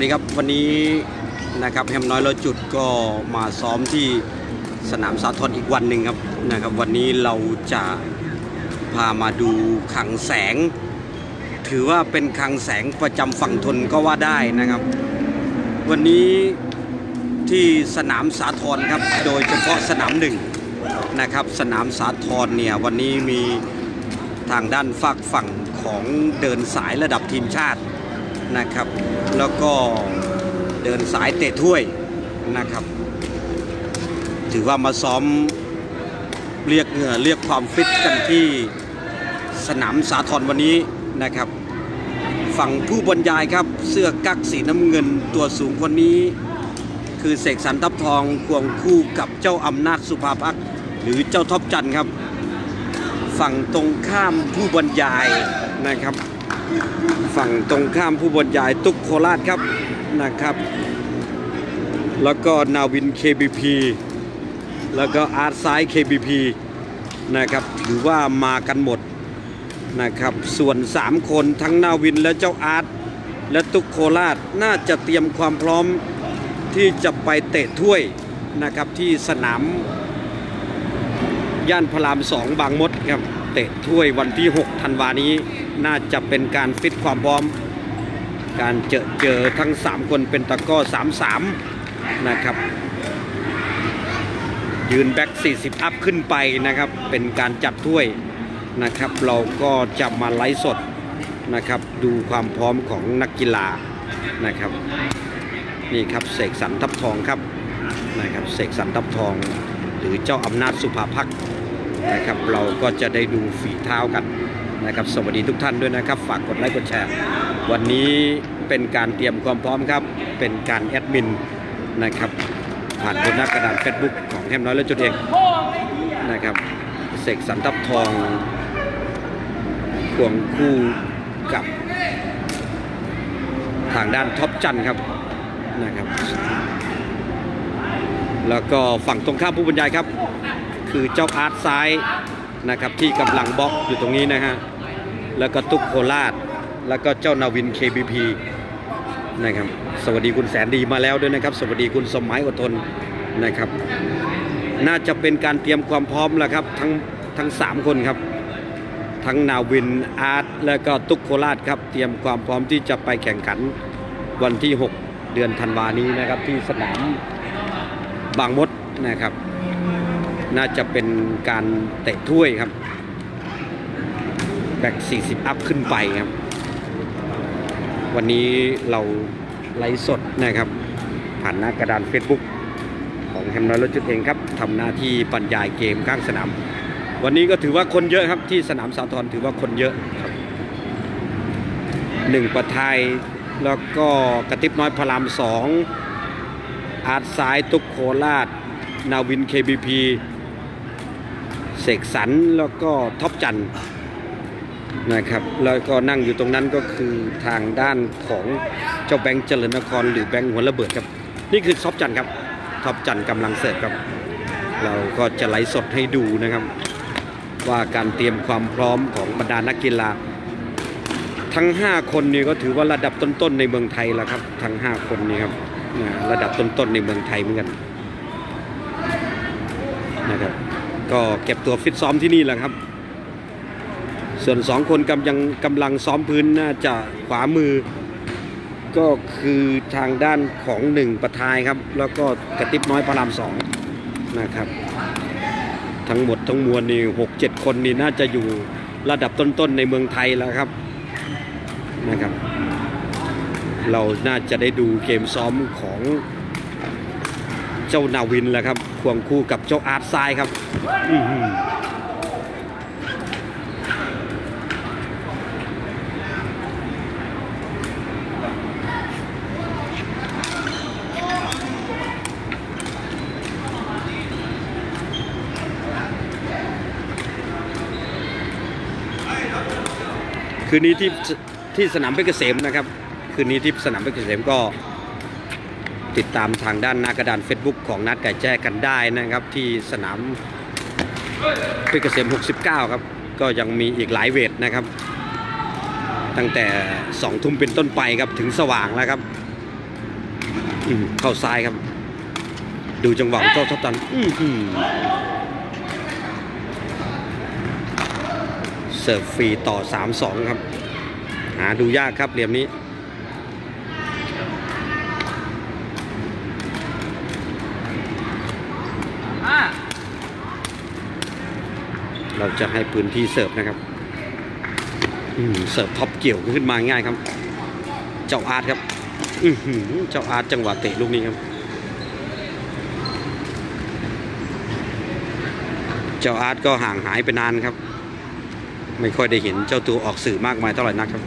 วัสดีครับวันนี้นะครับแฮมน้อยเราจุดก็มาซ้อมที่สนามสาทรอีกวันหนึ่งครับนะครับ วันนี้เราจะพามาดูขังแสง ถือว่าเป็นคังแสงประจำฝั่งทนก็ว่าได้นะครับ วันนี้ที่สนามสาทรครับโดยเฉพาะสนามหนึ่งนะครับ สนามสาทรเนี่ยวันนี้มีทางด้านฝากฝั่งของเดินสายระดับทีมชาติ นะครับ แล้วก็เดินสายเตะถ้วยนะครับ ถือว่ามาซ้อมเรียกเหงื่อเรียกความฟิตกันที่สนามสาทรวันนี้นะครับ ฝั่งผู้บรรยายครับเสื้อกั๊กสีน้ำเงินตัวสูงคนนี้ คือเสกสรรทับทองควงคู่กับเจ้าอำนาจสุภาพักษ์หรือเจ้าท็อปจันครับ ฝั่งตรงข้ามผู้บรรยายนะครับ ฝั่งตรงข้ามผู้บรรยายตุกโคราชครับนะครับ แล้วก็นาวิน KBP แล้วก็อาร์ตไซด์ KBP นะครับถือว่ามากันหมดนะครับ ส่วน 3 คนทั้งนาวินและเจ้าอาร์ตและตุกโคราชน่าจะเตรียมความพร้อมที่จะไปเตะถ้วยนะครับที่สนามย่านพระรามสองบางมดครับ เตะถ้วยวันที่ 6 ธันวานี้ น่าจะเป็นการฟิตความพร้อม การเจอเจอทั้ง 3 คนเป็นตะก้อ 3-3 นะครับ ยืนแบ็ก40 อัพขึ้นไปนะครับ เป็นการจัดถ้วยนะครับ เราก็จะมาไลฟ์สดนะครับ ดูความพร้อมของนักกีฬานะครับ นี่ครับเสกสรรทับทองครับนะครับเสกสรรทับทอง หรือเจ้าอำนาจสุภาพักษ์ นะครับ เราก็จะได้ดูฝีเท้ากันนะครับ สวัสดีทุกท่านด้วยนะครับ ฝากกดไลค์กดแชร์ วันนี้เป็นการเตรียมความพร้อมครับ เป็นการแอดมินนะครับผ่านบนหน้ากระดานเฟซบุ๊กของแฮมน้อยและจุดเองนะครับเสกสรรทับทองควงคู่กับ ทางด้านท็อปจันครับนะครับ แล้วก็ฝั่งตรงข้ามผู้บรรยายครับ คือเจ้าอาร์ตซ้ายนะครับที่กำลังบล็อกอยู่ตรงนี้นะฮะแล้วก็ตุ๊กโคราชแล้วก็เจ้านาวิน KBP นะครับสวัสดีคุณแสนดีมาแล้วด้วยนะครับ สวัสดีคุณสมหมายอดทนนะครับ น่าจะเป็นการเตรียมความพร้อมแล้วครับทั้งทั้งสามคนครับ ทั้งนาวินอาร์ตและก็ตุ๊กโคราชครับเตรียมความพร้อมที่จะไปแข่งขันวันที่ 6 เดือนธันวานี้นะครับที่สนามบางมดนะครับ น่าจะเป็นการเตะถ้วยครับแบก40 อัพขึ้นไปครับ วันนี้เราไลฟ์สดนะครับ ผ่านหน้ากระดาน Facebook ของแฮมน้อยรถจุดเองครับทำหน้าที่บรรยายเกมข้างสนาม วันนี้ก็ถือว่าคนเยอะครับที่สนามสาทรถือว่าคนเยอะครับหนึ่งประทายแล้วก็กระติบน้อยพระรามสองอาร์ตซ้ายตุกโคราชนาวิน KBP เสกสรรแล้วก็ท็อปจันนะครับแล้วก็นั่งอยู่ตรงนั้นก็คือทางด้านของเจ้าแบงค์เจริญนคร หรือแบงค์หัวระเบิดครับ นี่คือท็อปจันครับท็อปจันทร์กำลังเสิร์ฟครับ เราก็จะไลฟ์สดให้ดูนะครับ ว่าการเตรียมความพร้อมของบรรดานักกีฬา ทั้ง 5 คนนี่ก็ถือว่าระดับต้นๆในเมืองไทยแล้วครับ ทั้ง 5 คนนี่ครับระดับต้นๆในเมืองไทยเหมือนกันนะครับ ก็เก็บตัวฟิตซ้อมที่นี่แหละครับ ส่วน2คนกำลังกำลังซ้อมพื้นน่าจะขวามือ ก็คือทางด้านของหนึ่งประทายครับ แล้วก็กระติบน้อยพระรามสองนะครับ ทั้งหมดทั้งมวลนี่หกเจ็ดคนนี่น่าจะอยู่ระดับต้นๆในเมืองไทยแล้วครับนะครับ เราน่าจะได้ดูเกมซ้อมของเจ้านาวินแล้วครับ ควงคู่กับเจ้าอาร์ตไซด์ครับ คืนนี้ที่ที่สนามเพชรเกษมนะครับ คืนนี้ที่สนามเพชรเกษมก็ติดตามทางด้านหน้ากระดาน Facebook ของนัดไก่แจ้กันได้นะครับ ที่สนาม เพชรเกษม 69 ครับ ก็ยังมีอีกหลายเวทนะครับ ตั้งแต่2ทุ่มเป็นต้นไปครับถึงสว่างแล้วครับเข้าซ้ายครับ ดูจังหวะเจ้าท็อปตันเสิร์ฟฟรีต่อ 3-2 ครับ หาดูยากครับเหลี่ยมนี้ เราจะให้พื้นที่เสิร์ฟนะครับเสิร์ฟท็อปเกี่ยวขึ้นมาง่ายครับ เจ้าอาร์ตครับเจ้าอาร์ตจังหวะเตะลูกนี้ครับ เจ้าอาร์ตก็ห่างหายไปนานครับ ไม่ค่อยได้เห็นเจ้าตัวออกสื่อมากมายเท่าไหร่นักครับ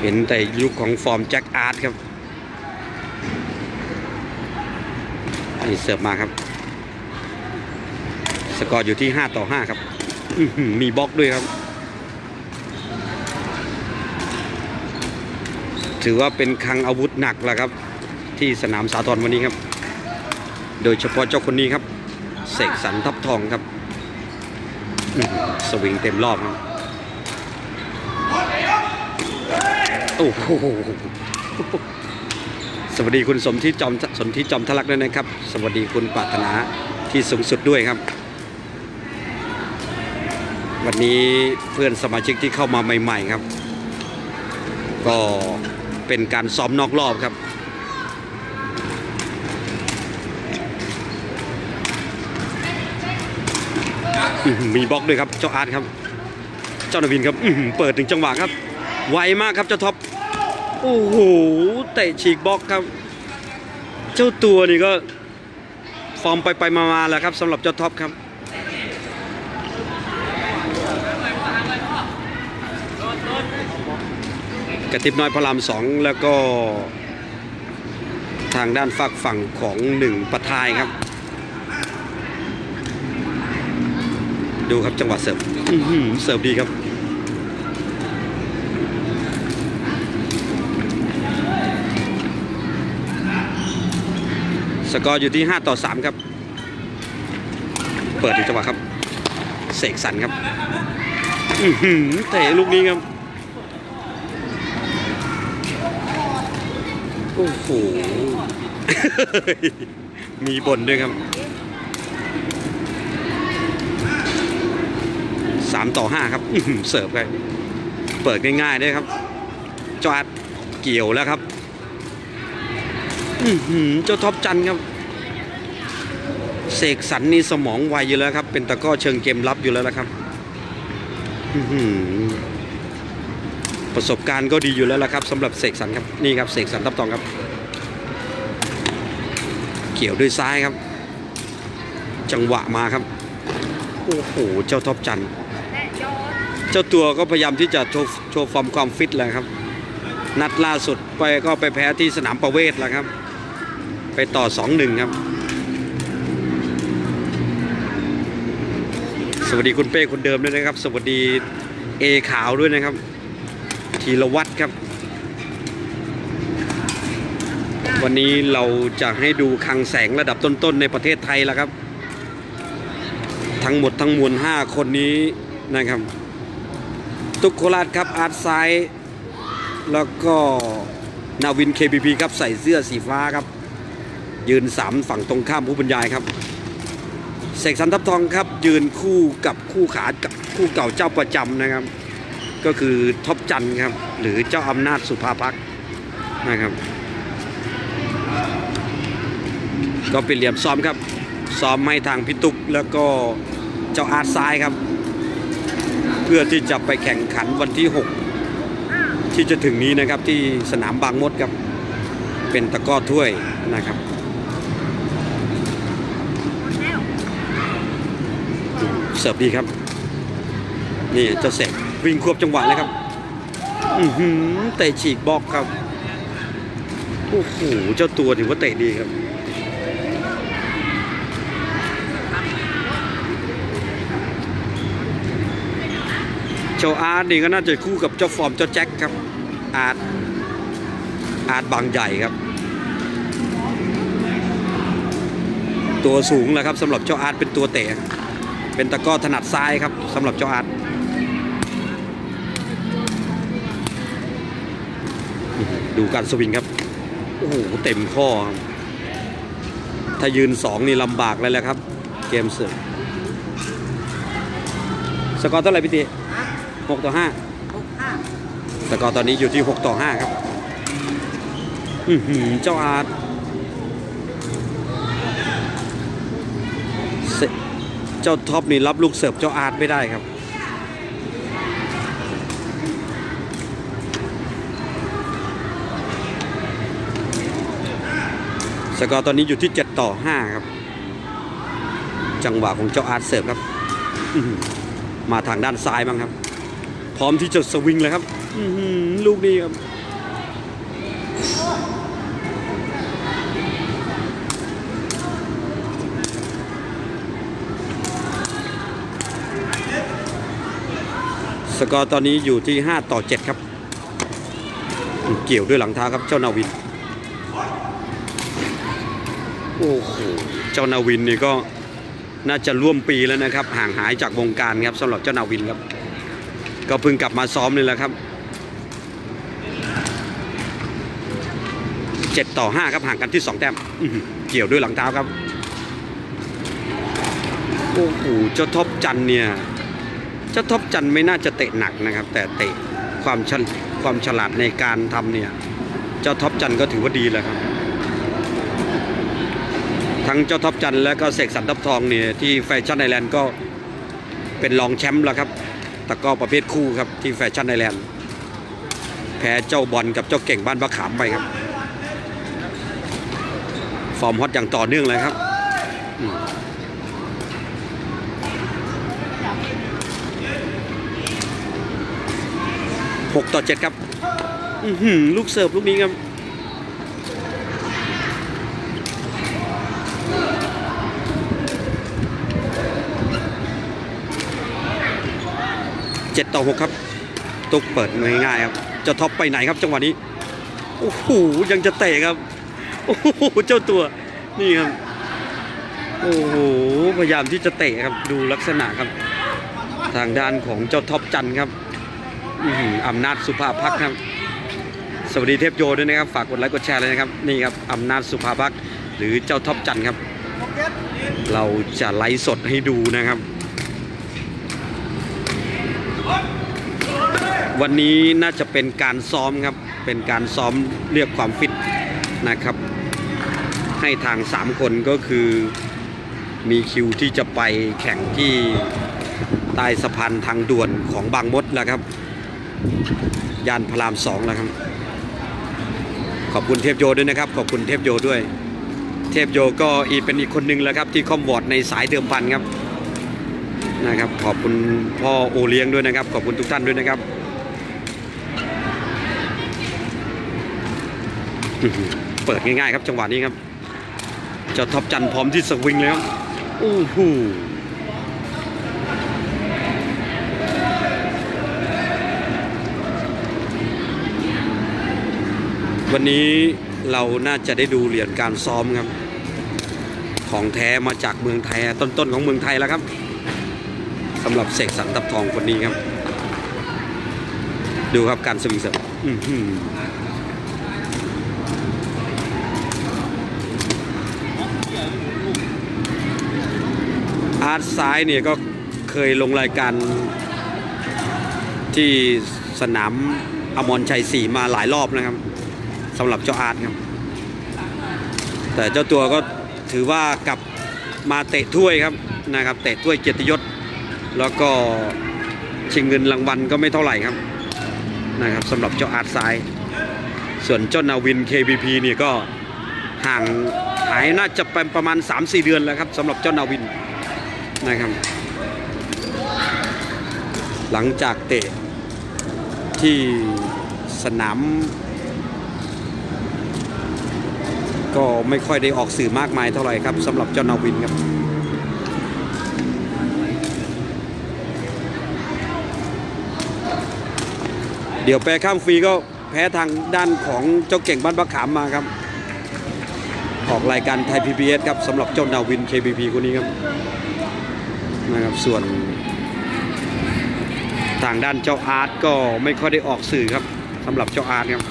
เห็นแต่ยุคของฟอร์มแจ็คอาร์ตครับ นี่เสิร์ฟมาครับ สกอร์อยู่ที่ 5 ต่อ 5 ครับมีบล็อกด้วยครับ ถือว่าเป็นคังอาวุธหนักแล้วครับ ที่สนามสาทรวันนี้ครับ โดยเฉพาะเจ้าคนนี้ครับ เสกสรรทับทองครับ สวิงเต็มรอบครับ โอ้โห สวัสดีคุณสมที่จอมสมที่จอมทะลักด้วยนะครับ สวัสดีคุณปรารถนาที่สูงสุดด้วยครับ วันนี้เพื่อนสมาชิกที่เข้ามาใหม่ๆครับ ก็เป็นการซ้อมนอกรอบครับมีบล็อกด้วยครับเจ้าอาร์ตครับ เจ้านาวินครับเปิดถึงจังหวะครับ ไวมากครับเจ้าท็อป โอ้โหเตะฉีกบล็อกครับ เจ้าตัวนี่ก็ฟอร์มไปไปมามาแล้วครับสำหรับเจ้าท็อปครับกระติบน้อยพระรามสองแล้วก็ทางด้านฝากฝั่งของหนึ่งปะทายครับ ดูครับจังหวะเสิร์ฟอื้อเสิร์ฟดีครับ สกอร์อยู่ที่ 5 ต่อ 3 ครับ เปิดอีกจังหวะครับ เสกสรรครับหือเตะลูกนี้ครับ โอ้โห มีบนด้วยครับ 3 ต่อ 5 ครับเสิร์ฟไปเปิดง่ายๆด้วยครับจอดเกี่ยวแล้วครับ อื้อหือเจ้าท็อปจันครับเสกสรรนี่สมองไวอยู่แล้วครับ เป็นตะก้อเชิงเกมรับอยู่แล้วละครับประสบการณ์ก็ดีอยู่แล้วละครับสำหรับเสกสรรครับนี่ครับเสกสรรทับทองครับ เกี่ยวด้วยซ้ายครับ จังหวะมาครับโอ้โหเจ้าท็อปจันเจ้าตัวก็พยายามที่จะโชว์โชว์ฟอร์มความฟิตแหละครับ นัดล่าสุดไปก็ไปแพ้ที่สนามประเวศแล้วครับ ไปต่อ2-1ครับ สวัสดีคุณเป้คนเดิมด้วยนะครับ สวัสดีเอขาวด้วยนะครับธีรวัตรครับ วันนี้เราจะให้ดูคังแสงระดับต้นๆในประเทศไทยแล้วครับ ทั้งหมดทั้งมวล 5 คนนี้นะครับ ตุกโคราชครับอาร์ตไซด์แล้วก็นาวิน KBP ครับใส่เสื้อสีฟ้าครับ ยืนสามฝั่งตรงข้ามผู้บรรยายครับเสกสรรทับทองครับ ยืนคู่กับคู่ขากับคู่เก่าเจ้าประจำนะครับ ก็คือท็อปจันครับ หรือเจ้าอำนาจสุภาพักนะครับ ก็เป็นเหลี่ยมซ้อมครับ ซ้อมให้ทางพิตุกแล้วก็เจ้าอาร์ตซ้ายครับ เพื่อที่จะไปแข่งขันวันที่ 6 ที่จะถึงนี้นะครับที่สนามบางมดครับ เป็นตะก้อถ้วยนะครับ เสิร์ฟดีครับ นี่เจ้าเสกวิ่งควบจังหวะเลยครับ อือหือเตะฉีกบล็อกครับโอ้โหเจ้าตัวถือว่าเตะดีครับเจ้าอาร์ตนี่ก็น่าจะคู่กับเจ้าฟอร์มเจ้าแจ็คครับ อาร์ตอาร์ตบางใหญ่ครับ ตัวสูงแหละครับสำหรับเจ้าอาร์ตเป็นตัวเตะ เป็นตะกร้อถนัดซ้ายครับสำหรับเจ้าอาร์ตดูการสวิงครับ โอ้โหเต็มข้อครับถ้ายืนสองนี่ลำบากเลยแหละครับ เกมเสิร์ฟสกอร์เท่าไหร่พี่ติหกต่อห้าหกห้าสกอร์ตอนนี้อยู่ที่ 6 ต่อ 5 ครับอือหือเจ้าอาร์ตเส เจ้าท็อปนี่รับลูกเสิร์ฟเจ้าอาร์ตไม่ได้ครับ สกอร์ตอนนี้อยู่ที่ 7 ต่อ 5 ครับ จังหวะของเจ้าอาร์ตเสิร์ฟครับ มาทางด้านซ้ายบ้างครับ พร้อมที่จะสวิงเลยครับลูกนี้ครับ สกอร์ตอนนี้อยู่ที่ 5 ต่อ 7 ครับ เกี่ยวด้วยหลังเท้าครับเจ้านาวิน โอ้โห เจ้านาวินนี่ก็น่าจะร่วมปีแล้วนะครับ ห่างหายจากวงการครับสำหรับเจ้านาวินครับ ก็เพิ่งกลับมาซ้อมนี่แหละครับ 7 ต่อ 5 ครับห่างกันที่ 2 แต้มเกี่ยวด้วยหลังเท้าครับ โอ้โห เจ้าท็อปจันเนี่ย เจ้าท็อปจันไม่น่าจะเตะหนักนะครับ แต่เตะความฉลความฉลาดในการทำเนี่ย เจ้าท็อปจันก็ถือว่าดีแล้วครับ ทั้งเจ้าท็อปจันและก็เสกสรรทับทองเนี่ยที่แฟชั่นไอแลนด์ก็เป็นรองแชมป์แล้วครับตะก้อประเภทคู่ครับที่แฟชั่นไอแลนด์แพ้เจ้าบอลกับเจ้าเก่งบ้านบะขามไปครับ ฟอร์มฮอตอย่างต่อเนื่องเลยครับ อืมหกต่อเจ็ดครับลูกเสิร์ฟลูกนี้ครับเจ็ดต่อหกครับ ตุกเปิดง่ายๆครับ จะท็อปไปไหนครับจังหวะนี้ โอ้โห ยังจะเตะครับ โอ้โห เจ้าตัวนี่ครับ โอ้โห พยายามที่จะเตะครับ ดูลักษณะครับ ทางด้านของเจ้าท็อปจันครับ อำนาจสุภาพักครับ สวัสดีเทพโยด้วยนะครับ ฝากกดไลค์กดแชร์เลยนะครับ นี่ครับอำนาจสุภาพักหรือเจ้าท็อปจันทร์ครับ เราจะไลฟ์สดให้ดูนะครับ วันนี้น่าจะเป็นการซ้อมครับ เป็นการซ้อมเรียกความฟิตนะครับ ให้ทาง 3 คนก็คือมีคิวที่จะไปแข่งที่ใต้สะพานทางด่วนของบางมดแล้วครับ ยานพระรามสองแล้วครับ ขอบคุณเทพโยด้วยนะครับ ขอบคุณเทพโยด้วย เทพโยก็อีเป็นอีกคนหนึ่งแล้วครับ ที่คอมวอร์ดในสายเดิมพันครับนะครับขอบคุณพ่อโอเลี้ยงด้วยนะครับ ขอบคุณทุกท่านด้วยนะครับเปิดง่ายๆครับจังหวะนี้ครับเจ้าท็อปจันทร์พร้อมที่สวิงเลยครับโอ้โห วันนี้เราน่าจะได้ดูเหรียญการซ้อมครับ ของแท้มาจากเมืองไทยต้นๆของเมืองไทยแล้วครับสำหรับเสกสรรทับทองคนนี้ครับ ดูครับการสวิงเสิร์ฟอื้อหืออาร์ตซ้ายเนี่ยก็เคยลงรายการที่สนามอมรชัยศรีมาหลายรอบนะครับ สำหรับเจ้าอาร์ตครับ แต่เจ้าตัวก็ถือว่ากลับมาเตะถ้วยครับนะครับ เตะถ้วยเกียรติยศ แล้วก็ชิงเงินรางวัลก็ไม่เท่าไหร่ครับนะครับสำหรับเจ้าอาร์ตซ้าย ส่วนเจ้านาวิน KBP เนี่ยก็ห่างหายน่าจะเป็นประมาณ 3-4 เดือนแล้วครับสำหรับเจ้านาวินนะครับ หลังจากเตะที่สนาม ก็ไม่ค่อยได้ออกสื่อมากมายเท่าไหร่ครับสำหรับเจ้านาวินครับเดี๋ยวแปรข้ามฟรีก็แพ้ทางด้านของเจ้าเก่งบ้านบักขามมาครับ ออกรายการไทย PBS ครับสำหรับเจ้านาวิน KBP คนนี้ครับนะครับส่วน ทางด้านเจ้าอาร์ตก็ไม่ค่อยได้ออกสื่อครับสำหรับเจ้าอาร์ตครับ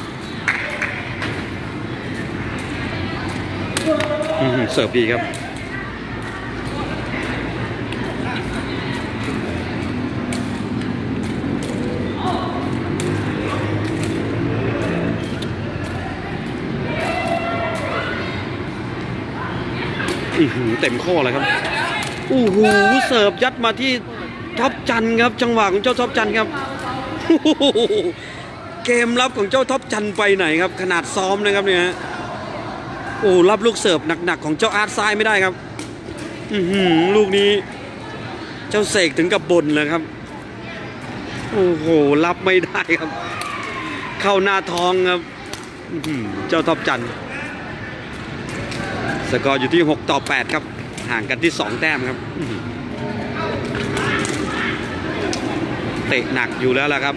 อื้อหือ เสิร์ฟดีครับ อือหือเต็มข้อเลยครับโอ้โหเสิร์ฟยัดมาที่ท็อปจันครับ จังหวะของเจ้าท็อปจันครับเกมรับของเจ้าท็อปจันไปไหนครับ ขนาดซ้อมนะครับเนี่ยฮะ โอ้รับลูกเสิร์ฟหนักๆของเจ้าอาร์ตซ้ายไม่ได้ครับ อือหือลูกนี้ เจ้าเสกถึงกับบนเลยครับ โอ้โหรับไม่ได้ครับ เข้าหน้าท้องครับอือเจ้าท็อปจันสกอร์อยู่ที่ 6 ต่อ 8 ครับ ห่างกันที่ 2 แต้มครับ เตะหนักอยู่แล้วล่ะครับ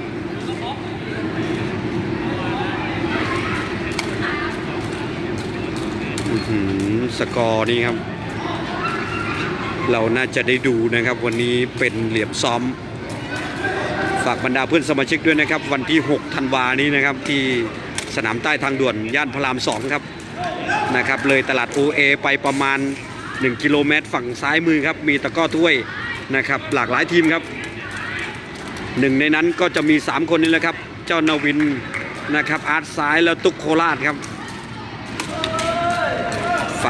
อื้อหือ สกอร์นี่ครับ เราน่าจะได้ดูนะครับ วันนี้เป็นเหลี่ยมซ้อม ฝากบรรดาเพื่อนสมาชิกด้วยนะครับ วันที่ 6 ธันวานี้นะครับ ที่สนามใต้ทางด่วนย่านพระราม 2 ครับนะครับ เลยตลาด OA ไปประมาณ 1 กิโลเมตร ฝั่งซ้ายมือครับ มีตะก้อถ้วยนะครับ หลากหลายทีมครับหนึ่งในนั้นก็จะมี 3 คนนี้แหละครับ เจ้านาวินนะครับอาร์ตซ้ายแล้วตุกโคราชครับ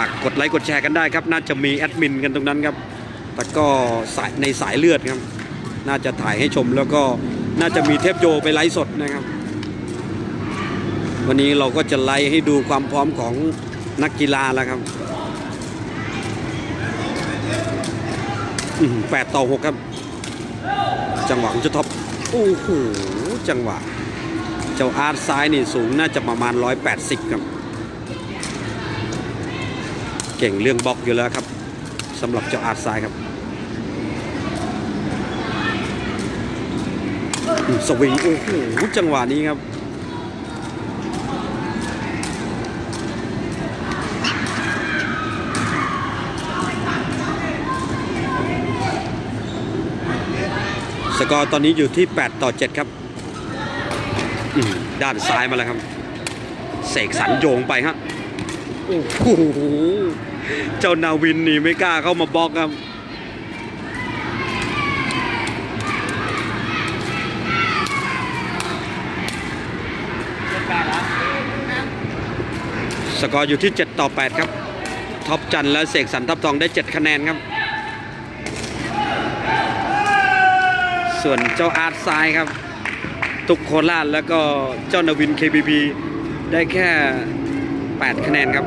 ากกดไลค์กดแชร์กันได้ครับ น่าจะมีแอดมินกันตรงนั้นครับแต่ก็สายในสายเลือดครับ น่าจะถ่ายให้ชมแล้วก็น่าจะมีเทปโยไปไลฟ์สดนะครับ วันนี้เราก็จะไล่ให้ดูความพร้อมของนักกีฬาแล้วครับแปดต่อหกครับ จังหวะของเจ้าท็อปโอ้โหจังหวะ เจ้าอาร์ตซ้ายนี่สูงน่าจะประมาณ 180 ครับ เก่งเรื่องบล็อกอยู่แล้วครับสำหรับเจ้าอาร์ตซ้ายครับสวิงโอ้โหจังหวะนี้ครับสกอร์ตอนนี้อยู่ที่ 8 ต่อ 7 ครับ ด้านซ้ายมาแล้วครับ เสกสรรโยงไปฮะ โอ้โห เจ้านาวินนี่ไม่กล้าเข้ามาบล็อกครับสกอร์อยู่ที่ 7 ต่อ 8 ครับ ท็อปจันและเสกสรรทับทองได้ 7 คะแนนครับ ส่วนเจ้าอาร์ตซ้ายครับ ตุกโคราชแล้วก็เจ้านาวิน KBB ได้แค่ 8 คะแนนครับ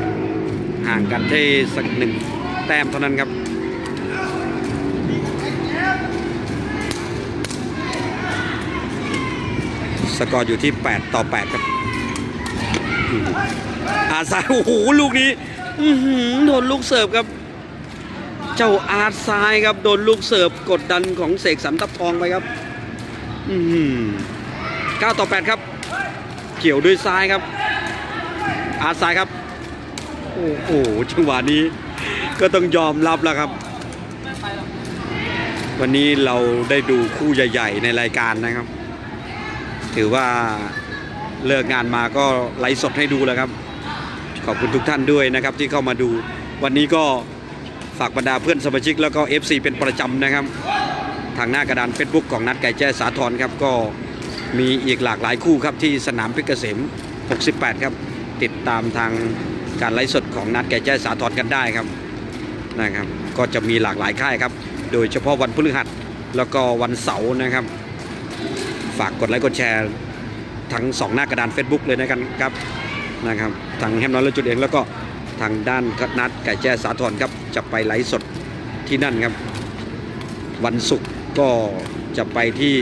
ห่างกันที่สักหนึ่งแต้มเท่านั้นครับสกอร์อยู่ที่ 8 ต่อ 8 ครับ อาร์ตซ้ายโอ้โห ลูกนี้หือโดนลูกเสิร์ฟครับ เจ้าอาร์ตซ้ายครับ โดนลูกเสิร์ฟกดดันของเสกสรรทับทองไปครับอืมเก้าต่อแปดครับ เกี่ยวด้วยซ้ายครับ อาร์ตซ้ายครับ โอ้โหจังหวะนี้ ก็ต้องยอมรับแล้วครับ วันนี้เราได้ดูคู่ใหญ่ ๆ ในรายการนะครับ ถือว่าเลิกงานมาก็ไลฟ์สดให้ดูแล้วครับ ขอบคุณทุกท่านด้วยนะครับที่เข้ามาดู วันนี้ก็ฝากบรรดาเพื่อนสมาชิกแล้วก็ FC เป็นประจำนะครับ ทางหน้ากระดาน Facebook ของนัดไก่แจ้สาทรครับก็มีอีกหลากหลายคู่ครับที่สนามเพชรเกษม 68 ครับ ติดตามทาง การไลฟ์สดของนัดไก่แจ้สาทรกันได้ครับนะครับ ก็จะมีหลากหลายค่ายครับ โดยเฉพาะวันพฤหัสแล้วก็วันเสาร์นะครับ ฝากกดไลค์กดแชร์ทั้งสองหน้ากระดาน Facebook เลยนะกันครับนะครับทางแฮมน้อยและจุดเองแล้วก็ทางด้านนัดไก่แจ้สาทรครับจะไปไลฟ์สดที่นั่นครับ วันศุกร์ก็จะไปที่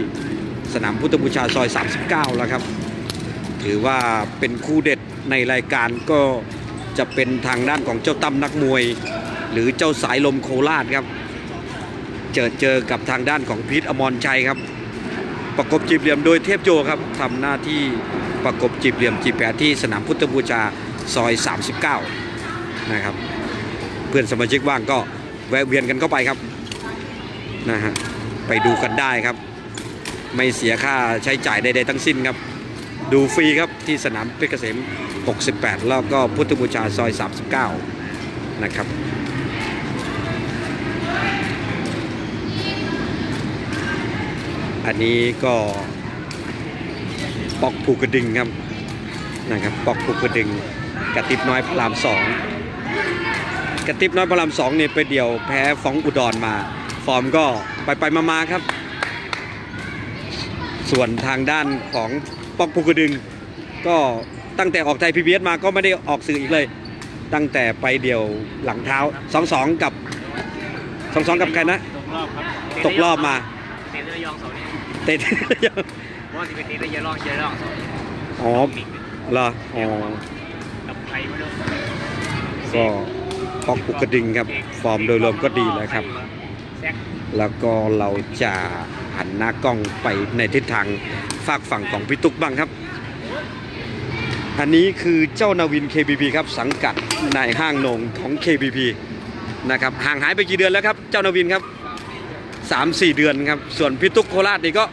สนามพุทธบูชาซอย 39 แล้วครับ ถือว่าเป็นคู่เด็ดในรายการก็ จะเป็นทางด้านของเจ้าตั้มนักมวย หรือเจ้าสายลมโคราชครับ เจอเจอกับทางด้านของพีทอมรชัยครับ ประกบจีบเหลี่ยมโดยเทพโจครับทำหน้าที่ประกบจีบเหลี่ยมจีบแปรที่สนามพุทธบูชาซอย 39 นะครับ เพื่อนสมาชิกว่างก็แวะเวียนกันเข้าไปครับนะฮะไปดูกันได้ครับ ไม่เสียค่าใช้จ่ายใดๆทั้งสิ้นครับ ดูฟรีครับที่สนามเพชรเกษม 68 แล้วก็พุทธบูชาซอย 39 นะครับอันนี้ก็ปอกผูกกระดึงครับนะครับปอกผูกกระดึงกระติบน้อยพระรามสองกระติบน้อยพระรามสองเนี่ยไปเดี่ยวแพ้ฟองอุดรมา ฟอร์มก็ไปไปมามาๆครับ ส่วนทางด้านของ ปอกผูกกระดึง ก็ตั้งแต่ออกไทยพีบีเอสมาก็ไม่ได้ออกสื่ออีกเลย ตั้งแต่ไปเดี่ยวหลังเท้า2-2กับ2-2กับใครนะ ตกรอบครับตกรอบมาเตะระยองเสาร์นี้เตะเพราะว่าจะเป็นเตะระยองเยอะรองเสาร์นี้อ๋อมิกเหรออ๋อกับใครไม่รู้ก็ปอกปุกกระดึงครับ ฟอร์มโดยรวมก็ดีแล้วครับแซกแล้วก็เราจะ หันหน้ากล้องไปในทิศทางฝากฝั่งของพี่ตุ๊กบ้างครับ อันนี้คือเจ้านาวิน KBP ครับสังกัดในห้างนงของ KBP นะครับห่างหายไปกี่เดือนแล้วครับ เจ้านาวินครับ3-4 เดือนครับ ส่วนพี่ตุ๊กโคราชนี่ก็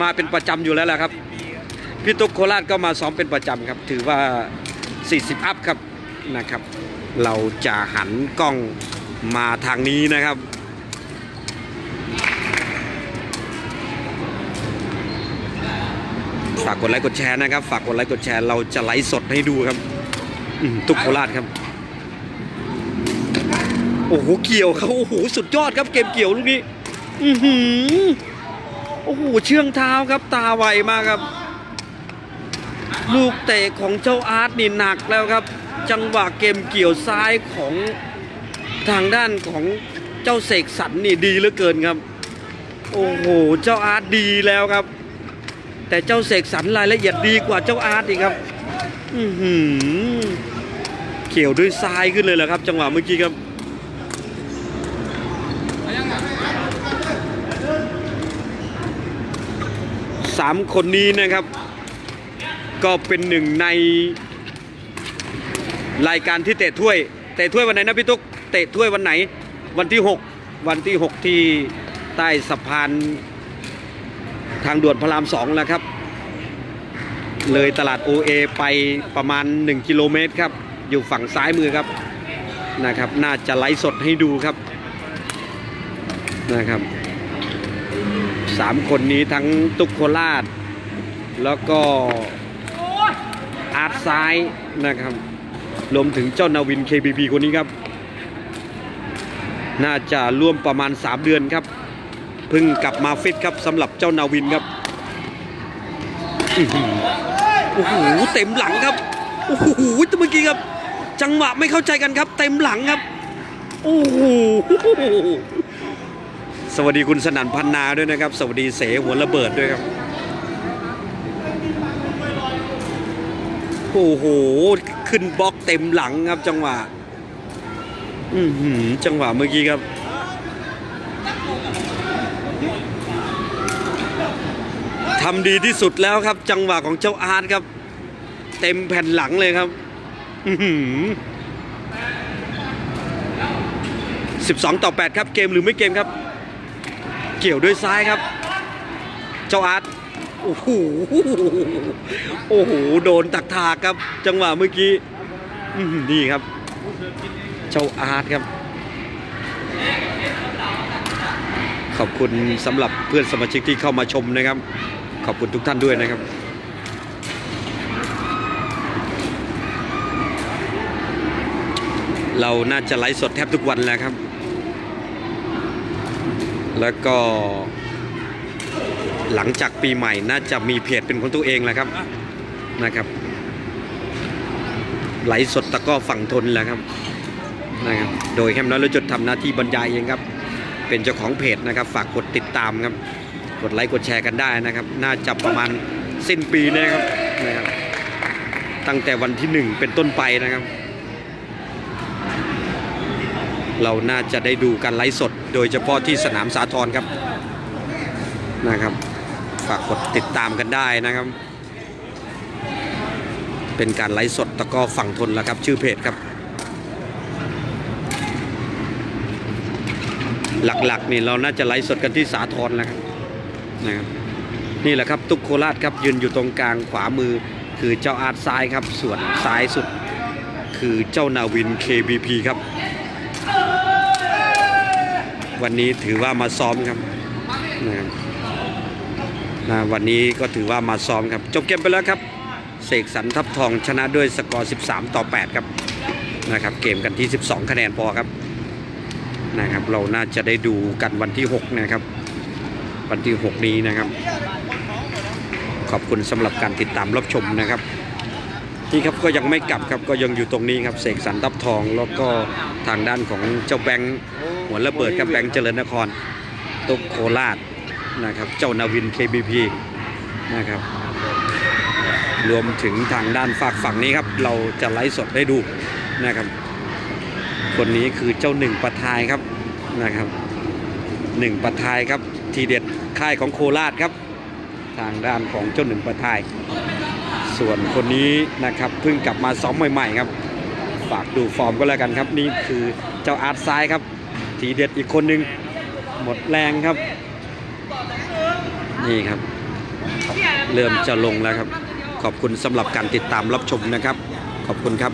มาเป็นประจำอยู่แล้วแหละครับพี่ตุ๊กโคราชก็มาซ้อมเป็นประจำครับ ถือว่า 40 อัพครับนะครับ เราจะหันกล้องมาทางนี้นะครับากกดไลค์กดแชร์นะครับ ฝากกดไลค์กดแชร์เราจะไลฟ์สดให้ดูครับตุ๊กโคราชครับ โอ้โหเกี่ยวเขาโอ้โหสุดยอดครับเกมเกี่ยวลูกนี้ อือหือโอ้โหเชื่องเท้าครับ ตาไวมากครับ ลูกเตะของเจ้าอาร์ตนี่หนักแล้วครับ จังหวะเกมเกี่ยวซ้ายของทางด้านของเจ้าเสกสรรนี่ดีเหลือเกินครับ โอ้โห เจ้าอาร์ตดีแล้วครับ แต่เจ้าเสกสรรรายละเอียดดีกว่าเจ้าอาร์ตอีกครับอืเขี่ยวด้วยทรายขึ้นเลยเหรอครับ จังหวะเมื่อกี้ครับสามคนนี้นะครับ ก็เป็นหนึ่งในรายการที่เตะถ้วย เตะถ้วยวันไหนนะพี่ตุ๊กเตะถ้วยวันไหน วันที่ 6 วันที่ 6 ที่ใต้สะพาน ทางด่วนพระรามสองแล้วครับ เลยตลาด OA ไปประมาณ 1 กิโลเมตรครับ อยู่ฝั่งซ้ายมือครับนะครับ น่าจะไลฟ์สดให้ดูครับนะครับสามคนนี้ทั้งตุกโคราชแล้วก็อาร์ตซ้ายนะครับ รวมถึงเจ้านาวิน KBP คนนี้ครับ น่าจะร่วมประมาณ 3 เดือนครับ เพิ่งกลับมาฟิตครับสำหรับเจ้านาวินครับโอ้โหเต็มหลังครับโอ้โหเมื่อกี้ครับ จังหวะไม่เข้าใจกันครับ เต็มหลังครับโอ้โหสวัสดีคุณสนั่นพันนาด้วยนะครับ สวัสดีเสหัวระเบิดด้วยครับโอ้โหขึ้นบล็อกเต็มหลังครับ จังหวะ อือหือจังหวะเมื่อกี้ครับ ทำดีที่สุดแล้วครับ จังหวะของเจ้าอาร์ตครับ เต็มแผ่นหลังเลยครับสิบสองต่อแปดครับ เกมหรือไม่เกมครับ เกี่ยวด้วยซ้ายครับ เจ้าอาร์ตโอ้โหโอ้โหโดนตักถากครับ จังหวะเมื่อกี้นี่ครับ เจ้าอาร์ตครับขอบคุณสำหรับเพื่อนสมาชิกที่เข้ามาชมนะครับ ขอบคุณทุกท่านด้วยนะครับเราน่าจะไลฟ์สดแทบทุกวันแล้วครับ แล้วก็ หลังจากปีใหม่น่าจะมีเพจเป็นของตัวเองแล้วครับนะครับ ไลฟ์สดตะก้อฝั่งทนแล้วครับนะครับ โดยแคมน้อยเราจดทำหน้าที่บรรยายเองครับ เป็นเจ้าของเพจนะครับ ฝากกดติดตามครับ กดไลค์กดแชร์กันได้นะครับ น่าจะประมาณสิ้นปีนะครับนะครับ ตั้งแต่วันที่หนึ่งเป็นต้นไปนะครับ เราน่าจะได้ดูการไลฟ์สด โดยเฉพาะที่สนามสาทรครับนะครับฝากกดติดตามกันได้นะครับ เป็นการไลฟ์สดตะกร้อฝั่งทนแล้วครับ ชื่อเพจครับ หลักๆนี่เราน่าจะไลฟ์สดกันที่สาทรแล้วครับ นะครับนี่แหละครับตุ๊กโคราชครับยืนอยู่ตรงกลางขวามือ คือเจ้าอาร์ตซ้ายครับ ส่วนซ้ายสุด คือเจ้านาวิน KBP ครับ วันนี้ถือว่ามาซ้อมครับนะครับนะวันนี้ก็ถือว่ามาซ้อมครับ จบเกมไปแล้วครับ เสกสรรทับทองชนะด้วยสกอร์ 13 ต่อ 8 ครับนะครับ เกมกันที่ 12 คะแนนพอครับนะครับ เราน่าจะได้ดูกันวันที่ 6 นะครับ วันที่ 6 นี้นะครับ ขอบคุณสำหรับการติดตามรับชมนะครับนี่ครับก็ยังไม่กลับครับก็ยังอยู่ตรงนี้ครับเสกสรรทับทองแล้วก็ทางด้านของเจ้าแบงค์หัวระเบิดกับแบงค์เจริญนครตุกโคราชนะครับเจ้านาวิน KBP นะครับรวมถึงทางด้านฝากฝั่งนี้ครับ เราจะไลฟ์สดให้ดูนะครับ คนนี้คือเจ้าหนึ่งประทายครับนะครับหนึ่งประทายครับ ทีเด็ดค่ายของโคราชครับ ทางด้านของเจ้าหนึ่งประทาย ส่วนคนนี้นะครับเพิ่งกลับมาซ้อมใหม่ๆครับ ฝากดูฟอร์มก็แล้วกันครับ นี่คือเจ้าอาร์ตซ้ายครับ ทีเด็ดอีกคนหนึ่งหมดแรงครับ นี่ครับ เริ่มจะลงแล้วครับ ขอบคุณสำหรับการติดตามรับชมนะครับ ขอบคุณครับ